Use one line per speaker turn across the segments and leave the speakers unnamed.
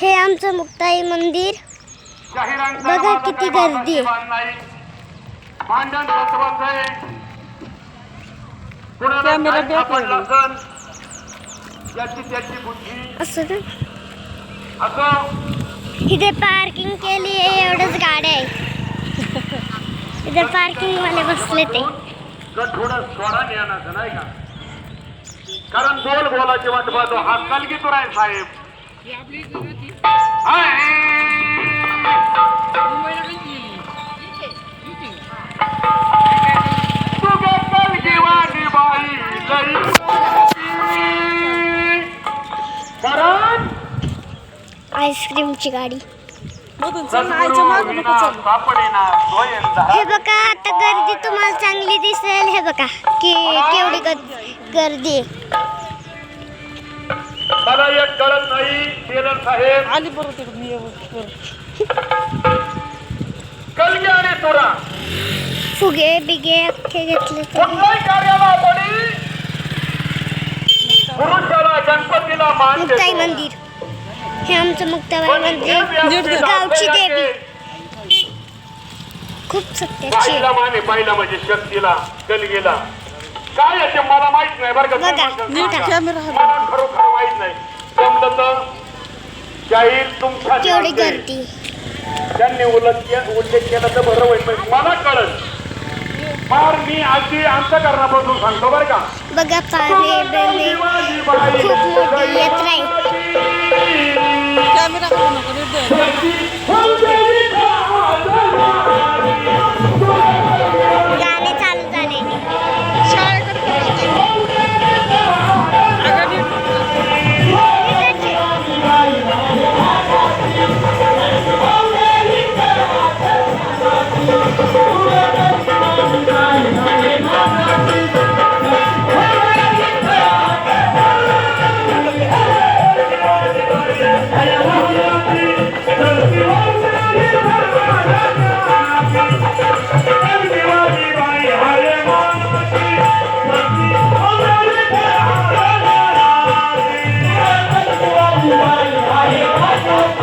हे आमचं मुक्ताई मंदिर. बघा किती गर्दी इथे पार्किंग केली आहे एवढंच गाड्या आहे इथे पार्किंग वाले बसले ते.
तर थोडं सोडा ज्ञानाचं नाही का? कारण बोल बोलाची वाट पाहतो. हा कलगीतूर आहे साहेब.
आईस्क्रीमची गाडी. हे बघा आता गर्दी तुम्हाला चांगली दिसेल. हे बघा की केवढी गर्दी आहे.
मला एक कळत नाही. टेलर साहेब.
आली बरोबर तिकडून ये
तुरा.
फुगे बिगे अख्खे घेतले ते
कुठल्याही कार्याला कोणी पुरुषाला गणपतीला मान
मुक्ताई
देतो.
मंदिर. हे आमचं मुक्ताबाई मंदिर. गावची देवी. खूप सत्याची. आहे.
माने म्हणजे शक्तीला कलगीला. काय ते मला माहीत नाही बरं का
बघा,
सांगा. मला खरोखर माहीत नाही. जाहीर तुमच्या
केवढी गर्दी.
त्यांनी उल्लेख के- उल्लेख केला तर बरं होईल पण मला कळत फार मी अगदी अंतकरणापासून सांगतो बरं का.
बघा पारे बेने खूप मोठी यात्रा आहे.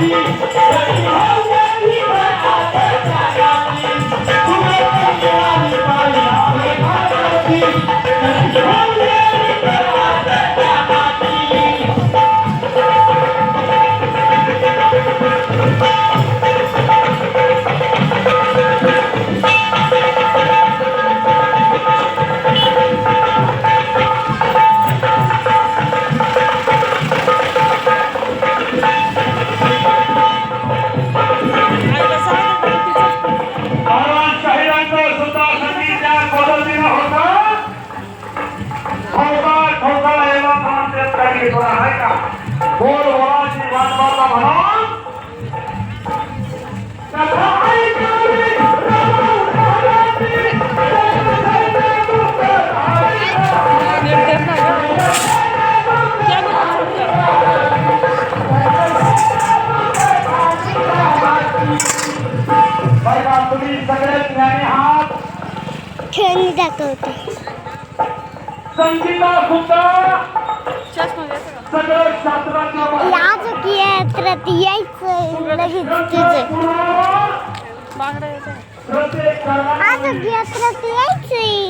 Thank you.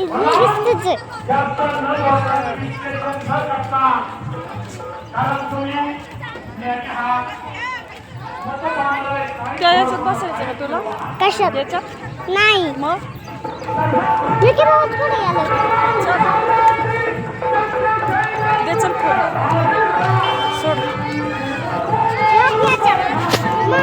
लगेच तुझं
जास्त न वापरता, विश्लेषण न करता. कारण तुम्ही ज्ञानी आहात. नको बांधलंय, काही
त्या याच्यात बसायचं का तुला
कशात
याच्यात
नाही
मग
দেখি বহুত করে গেল